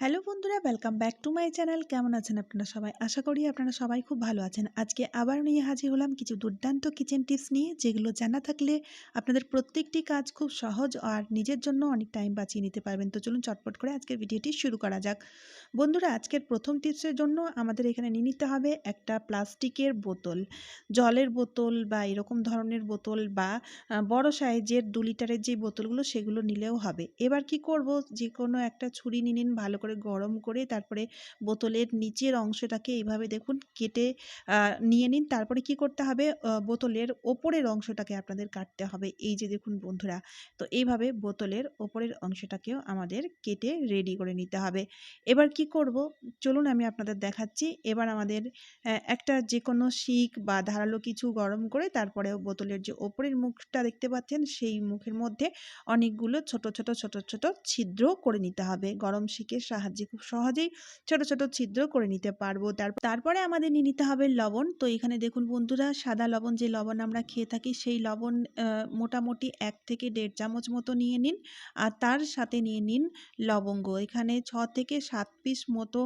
Hello বন্ধুরা welcome back to my channel কেমন আছেন আপনারা সবাই? আশা করি আপনারা সবাই খুব ভালো আছেন। আজকে আবার নিয়ে হাজির হলাম কিছু দুর্দান্ত কিচেন টিপস নিয়ে, যেগুলো জানা থাকলে আপনাদের প্রত্যেকটি কাজ খুব সহজ আর নিজের জন্য অনেক টাইম বাঁচিয়ে নিতে পারবেন। তো চলুন চটপট করে আজকের ভিডিওটি শুরু করা যাক। বন্ধুরা, আজকের প্রথম টিপসের জন্য আমাদের এখানে নিয়ে নিতে হবে একটা প্লাস্টিকের বোতল। জলের বোতল বা এরকম ধরনের বোতল বা বড় সাইজের দু লিটারের যে বোতলগুলো, সেগুলো নিলেও হবে। এবার কি করব? যে কোনো একটা ছুরি নিয়ে নিন, ভালো করে গরম করে তারপরে বোতলের নিচের অংশটাকে এইভাবে দেখুন কেটে নিয়ে নিন। তারপরে কি করতে হবে? বোতলের ওপরের অংশটাকে আপনাদের কাটতে হবে। এই যে দেখুন বন্ধুরা, তো এইভাবে বোতলের ওপরের অংশটাকেও আমাদের কেটে রেডি করে নিতে হবে। এবার কি করব? চলুন আমি আপনাদের দেখাচ্ছি। এবার আমাদের একটা যে কোনো শিক বা ধারালো কিছু গরম করে তারপরে বোতলের যে ওপরের মুখটা দেখতে পাচ্ছেন, সেই মুখের মধ্যে অনেকগুলো ছোট ছোট ছোট ছোট ছিদ্র করে নিতে হবে। গরম শিকের খুব সহজেই ছোট ছোট ছিদ্র করে নিতে পারব। তারপর তারপরে আমাদের নিয়ে নিতে হবে লবণ। তো এখানে দেখুন বন্ধুরা, সাদা লবণ যে লবণ আমরা খেয়ে থাকি, সেই লবণ মোটামুটি এক থেকে দেড় চামচ মতো নিয়ে নিন। আর তার সাথে নিয়ে নিন লবঙ্গ। এখানে ছ থেকে সাত পিস মতো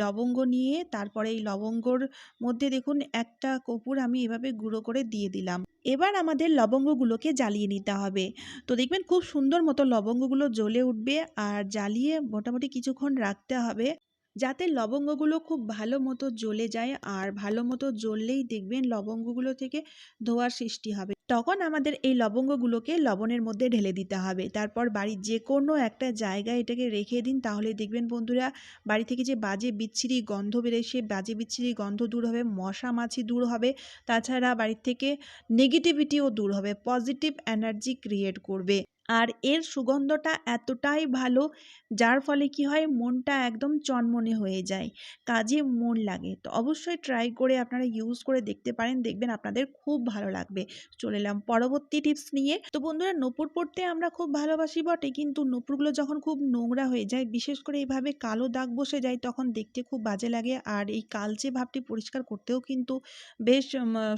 লবঙ্গ নিয়ে তারপরে এই লবঙ্গর মধ্যে দেখুন একটা কপুর আমি এভাবে গুঁড়ো করে দিয়ে দিলাম। এবার আমাদের লবঙ্গগুলোকে জ্বালিয়ে নিতে হবে। তো দেখবেন খুব সুন্দর মতো লবঙ্গগুলো জ্বলে উঠবে, আর জ্বালিয়ে মোটামুটি কিছুক্ষণ রাখতে হবে। যাতে লবঙ্গগুলো খুব ভালো মতো জ্বলে যায় আর ভালো মতো জ্বললেই দেখবেন লবঙ্গগুলো থেকে ধোয়ার সৃষ্টি হবে। তখন আমাদের এই লবঙ্গগুলোকে লবণের মধ্যে ঢেলে দিতে হবে। তারপর বাড়ির যে কোনো একটা জায়গায় এটাকে রেখে দিন, তাহলে দেখবেন বন্ধুরা বাড়ি থেকে যে বাজে বিচ্ছিরি গন্ধ বেরোয়, সে বাজে বিচ্ছিরি গন্ধ দূর হবে, মশা মাছি দূর হবে, তাছাড়া বাড়ির থেকে নেগেটিভিটিও দূর হবে পজিটিভ এনার্জি ক্রিয়েট করবে। আর এর সুগন্ধটা এতটাই ভালো, যার ফলে কি হয় মনটা একদম চনমনে হয়ে যায়, কাজে মন লাগে। তো অবশ্যই ট্রাই করে আপনারা ইউজ করে দেখতে পারেন, দেখবেন আপনাদের খুব ভালো লাগবে। চলে এলাম পরবর্তী টিপস নিয়ে। তো বন্ধুরা, নূপুর পড়তে আমরা খুব ভালোবাসি বটে, কিন্তু নূপুরগুলো যখন খুব নোংরা হয়ে যায়, বিশেষ করে এইভাবে কালো দাগ বসে যায়, তখন দেখতে খুব বাজে লাগে। আর এই কালচে ভাবটি পরিষ্কার করতেও কিন্তু বেশ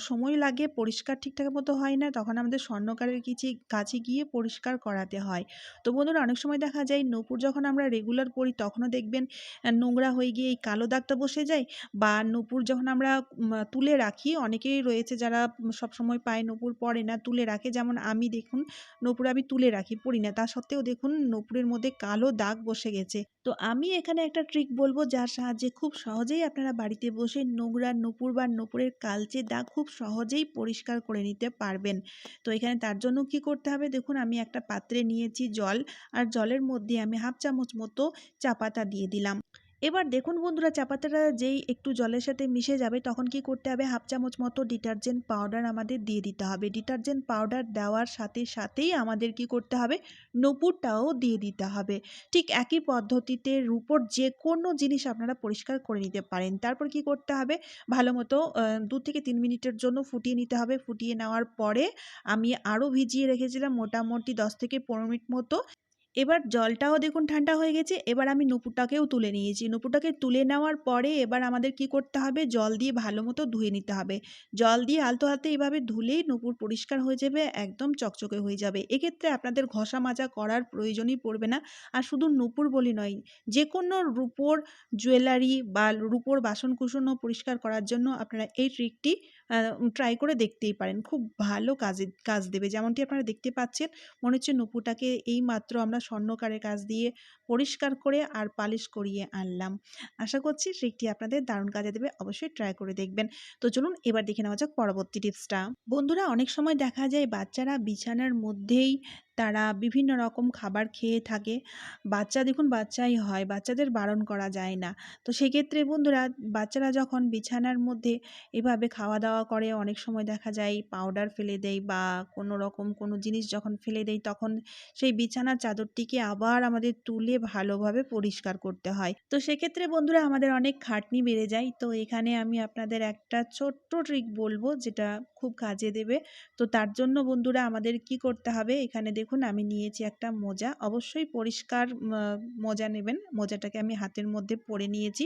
সময় লাগে, পরিষ্কার ঠিকঠাক মতো হয় না। তখন আমাদের স্বর্ণকারের কিছু কাছে গিয়ে পরিষ্কার করাতে হয়। তো বন্ধুরা অনেক সময় দেখা যায় নূপুর যখন আমরা রেগুলার পরি তখনও দেখবেন নোংরা হয়ে গিয়ে এই কালো দাগটা বসে যায় বা নূপুর যখন আমরা তুলে রাখি অনেকেই রয়েছে যারা উম, সবসময় পায় নূপুর পরে না তুলে রাখে। যেমন আমি দেখুন নূপুর আমি তুলে রাখি পরি না। তা সত্ত্বেও দেখুন নূপুরের মধ্যে কালো দাগ বসে গেছে। তো আমি এখানে একটা ট্রিক বলব যার সাহায্যে খুব সহজেই আপনারা বাড়িতে বসে নোংরা নূপুর বা নূপুরের কালচে দাগ খুব সহজেই পরিষ্কার করে নিতে পারবেন। তো এখানে তার জন্য কি করতে হবে? দেখুন আমি একটা পাত্রে নিয়েছি জল। আর জলের মধ্যে আমি হাফ চামচ মতো চা পাতা দিয়ে দিলাম। এবার দেখুন বন্ধুরা চা পাতাটা যেই একটু জলের সাথে মিশে যাবে, তখন কি করতে হবে? হাফ চামচ মতো ডিটারজেন্ট পাউডার আমাদের দিয়ে দিতে হবে। ডিটারজেন্ট পাউডার দেওয়ার সাথে সাথেই আমাদের কি করতে হবে? নপুরটাও দিয়ে দিতে হবে। ঠিক একই পদ্ধতিতে রূপোর যে কোনো জিনিস আপনারা পরিষ্কার করে নিতে পারেন। তারপর কি করতে হবে? ভালো মতো দু থেকে তিন মিনিটের জন্য ফুটিয়ে নিতে হবে। ফুটিয়ে নেওয়ার পরে আমি আরও ভিজিয়ে রেখেছিলাম মোটামুটি দশ থেকে পনেরো মিনিট মতো। এবার জলটাও দেখুন ঠান্ডা হয়ে গেছে, এবার আমি নুপুরটাকেও তুলে নিয়েছি। নুপুরটাকে তুলে নেওয়ার পরে এবার আমাদের কি করতে হবে? জল দিয়ে ভালো মতো ধুয়ে নিতে হবে। জল দিয়ে আলতো হাতে এভাবে ধুলেই নুপুর পরিষ্কার হয়ে যাবে, একদম চকচকে হয়ে যাবে। এক্ষেত্রে আপনাদের ঘষা মাজা করার প্রয়োজনই পড়বে না। আর শুধু নুপুর বলি নয় যে কোনো রূপোর জুয়েলারি বা রূপোর বাসন কুসনও পরিষ্কার করার জন্য আপনারা এই ট্রিকটি ট্রাই করে দেখতেই পারেন। খুব ভালো কাজে, কাজ দেবে। যেমনটি আপনারা দেখতে পাচ্ছেন, মনে হচ্ছে নুপুটাকে এই মাত্র আমরা স্বর্ণকারের কাজ দিয়ে পরিষ্কার করে আর পালিশ করিয়ে আনলাম। আশা করছি ট্রিকটি আপনাদের দারুণ কাজে দেবে। অবশ্যই ট্রাই করে দেখবেন। তো চলুন এবার দেখে নেওয়া যাক পরবর্তী টিপসটা বন্ধুরা, অনেক সময় দেখা যায় বাচ্চারা বিছানার মধ্যেই তারা বিভিন্ন রকম খাবার খেয়ে থাকে। বাচ্চা দেখুন বাচ্চাই হয়, বাচ্চাদের বারণ করা যায় না। তো সেক্ষেত্রে বন্ধুরা, বাচ্চারা যখন বিছানার মধ্যে এভাবে খাওয়া দাওয়া করে, অনেক সময় দেখা যায় পাউডার ফেলে দেয় বা কোনো রকম কোনো জিনিস যখন ফেলে দেয়, তখন সেই বিছানার চাদরটিকে আবার আমাদের তুলে ভালোভাবে পরিষ্কার করতে হয়। তো সেক্ষেত্রে বন্ধুরা, আমাদের অনেক খাটনি বেড়ে যায়। তো এখানে আমি আপনাদের একটা ছোট্ট ট্রিক বলব, যেটা খুব কাজে দেবে। তো তার জন্য বন্ধুরা আমাদের কি করতে হবে? এখানে দেখুন আমি নিয়েছি একটা মোজা। অবশ্যই পরিষ্কার মোজা নেবেন। মোজাটাকে আমি হাতের মধ্যে পরে নিয়েছি।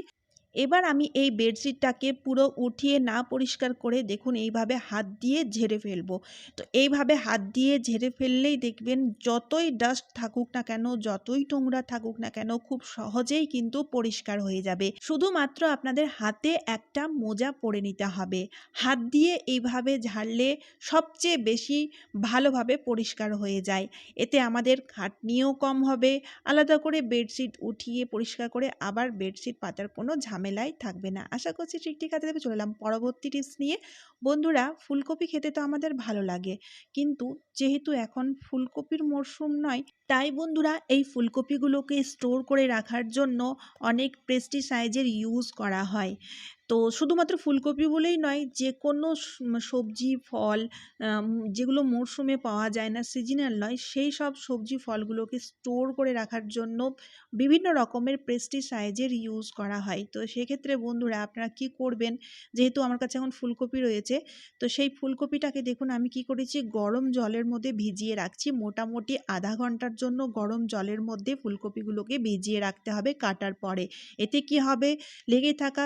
এবার আমি এই বেডশিটটাকে পুরো উঠিয়ে না পরিষ্কার করে দেখুন এইভাবে হাত দিয়ে ঝেড়ে ফেলব। তো এইভাবে হাত দিয়ে ঝেড়ে ফেললেই দেখবেন যতই ডাস্ট থাকুক না কেন, যতই নোংরা থাকুক না কেন, খুব সহজেই কিন্তু পরিষ্কার হয়ে যাবে। শুধুমাত্র আপনাদের হাতে একটা মোজা পরে নিতে হবে। হাত দিয়ে এইভাবে ঝাড়লে সবচেয়ে বেশি ভালোভাবে পরিষ্কার হয়ে যায়। এতে আমাদের খাটনিও কম হবে। আলাদা করে বেডশিট উঠিয়ে পরিষ্কার করে আবার বেডশিট পাতার কোনো ঝামেলাই থাকবে না। আশা করছি ট্রিকটি খাতে দেবে চলে এলাম। পরবর্তী টিপস নিয়ে, বন্ধুরা ফুলকপি খেতে তো আমাদের ভালো লাগে। কিন্তু যেহেতু এখন ফুলকপির মরশুম নয়, তাই বন্ধুরা এই ফুলকপিগুলোকে স্টোর করে রাখার জন্য অনেক পেস্টিসাইজের ইউজ করা হয়। তো শুধুমাত্র ফুলকপি বলেই নয় যে কোনো সবজি, ফল যেগুলো মরশুমে পাওয়া যায় না, সিজনাল নয়, সেই সব সবজি, ফলগুলোকে স্টোর করে রাখার জন্য বিভিন্ন রকমের পেস্টিসাইজের ইউজ করা হয়। তো সেক্ষেত্রে বন্ধুরা, আপনারা কি করবেন? যেহেতু আমার কাছে এখন ফুলকপি রয়েছে, তো সেই ফুলকপিটাকে দেখুন, আমি কি করেছি? গরম জলের মধ্যে ভিজিয়ে রাখছি। মোটামুটি আধা ঘণ্টার জন্য গরম জলের মধ্যে ফুলকপিগুলোকে ভিজিয়ে রাখতে হবে কাটার পরে। এতে কি হবে? লেগে থাকা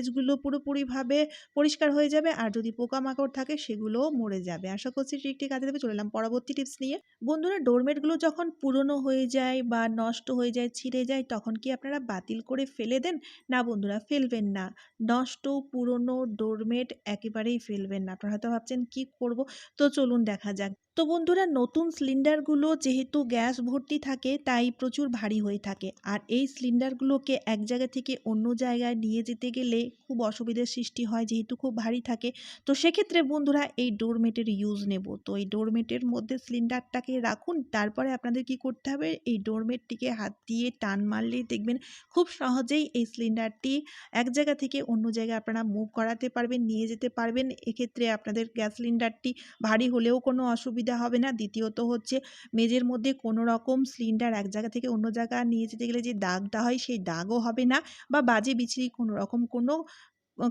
পেস্টিসাইডসগুলো পুরোপুরিভাবে পরিষ্কার হয়ে যাবে। আর যদি পোকামাকড় থাকে সেগুলোও মরে যাবে। আশা করছি ট্রিকটি কাজে দেবে। চলে এলাম পরবর্তী টিপস নিয়ে। বন্ধুরা, ডোরমেটগুলো যখন পুরনো হয়ে যায় বা নষ্ট হয়ে যায়, ছিঁড়ে যায়, তখন কি আপনারা বাতিল করে ফেলে দেন? না বন্ধুরা, ফেলবেন না। নষ্ট, পুরনো ডোরমেট একেবারেই ফেলবেন না। আপনারা হয়তো ভাবছেন, কি করব? তো চলুন দেখা যাক। তো বন্ধুরা নতুন সিলিন্ডারগুলো যেহেতু গ্যাস ভর্তি থাকে, তাই প্রচুর ভারী হয়ে থাকে। আর এই সিলিন্ডারগুলোকে এক জায়গা থেকে অন্য জায়গায় নিয়ে যেতে গেলে খুব অসুবিধার সৃষ্টি হয়, যেহেতু খুব ভারী থাকে। তো সেক্ষেত্রে বন্ধুরা এই ডোরমেটের ইউজ নেব। তো এই ডোরমেটের মধ্যে সিলিন্ডারটাকে রাখুন, তারপরে আপনাদের কি করতে হবে? এই ডোরমেটটিকে হাত দিয়ে টান মারলেই দেখবেন খুব সহজেই এই সিলিন্ডারটি এক জায়গা থেকে অন্য জায়গায় আপনারা মুভ করাতে পারবেন, নিয়ে যেতে পারবেন। এক্ষেত্রে আপনাদের গ্যাস সিলিন্ডারটি ভারী হলেও কোনো অসুবিধা অসুবিধা হবে না। দ্বিতীয়ত হচ্ছে মেজের মধ্যে কোনো রকম সিলিন্ডার এক জায়গা থেকে অন্য জায়গা নিয়ে যেতে গেলে যে দাগটা হয় সেই দাগও হবে না বা বাজে বিচ্ছিরি কোনো রকম কোনো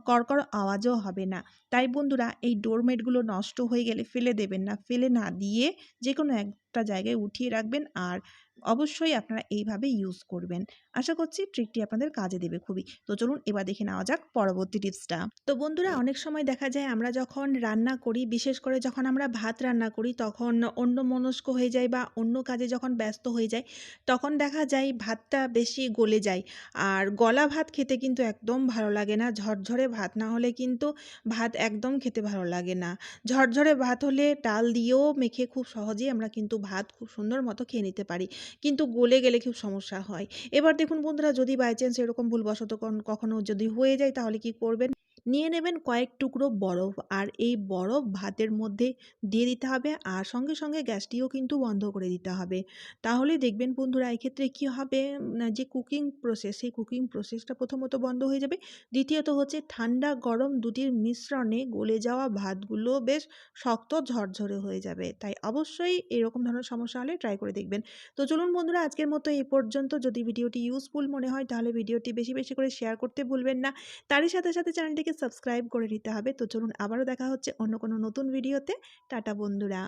কড়কড় আওয়াজও হবে না। তাই বন্ধুরা এই ডোরমেটগুলো নষ্ট হয়ে গেলে ফেলে দেবেন না। ফেলে না দিয়ে যে কোনো একটা জায়গায় উঠিয়ে রাখবেন আর অবশ্যই আপনারা এইভাবে ইউজ করবেন। আশা করছি ট্রিকটি আপনাদের কাজে দেবে খুবই। তো চলুন এবার দেখে নেওয়া যাক পরবর্তী টিপসটা তো বন্ধুরা অনেক সময় দেখা যায় আমরা যখন রান্না করি বিশেষ করে যখন আমরা ভাত রান্না করি তখন অন্য মনস্ক হয়ে যায় বা অন্য কাজে যখন ব্যস্ত হয়ে যায় তখন দেখা যায় ভাতটা বেশি গলে যায়। আর গলা ভাত খেতে কিন্তু একদম ভালো লাগে না। ঝরঝরে ভাত না হলে কিন্তু ভাত একদম খেতে ভালো লাগে না। ঝরঝরে ভাত হলে ডাল দিয়েও মেখে খুব সহজেই আমরা কিন্তু ভাত খুব সুন্দর মতো খেয়ে নিতে পারি। কিন্তু গলে গেলে খুব সমস্যা হয়। এবার দেখুন বন্ধুরা যদি বাই চান্স এরকম ভুলবশত কখনও যদি হয়ে যায় তাহলে কি করবেন? নিয়ে নেবেন কয়েক টুকরো বরফ আর এই বরফ ভাতের মধ্যে দিয়ে দিতে হবে আর সঙ্গে সঙ্গে গ্যাসটিও কিন্তু বন্ধ করে দিতে হবে। তাহলে দেখবেন বন্ধুরা, এক্ষেত্রে কী হবে? যে কুকিং প্রসেস সেই কুকিং প্রসেসটা প্রথমত বন্ধ হয়ে যাবে। দ্বিতীয়ত হচ্ছে ঠান্ডা গরম দুটির মিশ্রণে গলে যাওয়া ভাতগুলো বেশ শক্ত ঝরঝরে হয়ে যাবে। তাই অবশ্যই এরকম ধরনের সমস্যা হলে ট্রাই করে দেখবেন। তো চলুন বন্ধুরা, আজকের মতো এই পর্যন্ত। যদি ভিডিওটি ইউজফুল মনে হয়, তাহলে ভিডিওটি বেশি বেশি করে শেয়ার করতে ভুলবেন না। তারই সাথে সাথে চ্যানেলটিকে সাবস্ক্রাইব করে নিতে হবে। তো চলুন আবারও দেখা হচ্ছে অন্য কোনো নতুন ভিডিওতে। টাটা বন্ধুরা।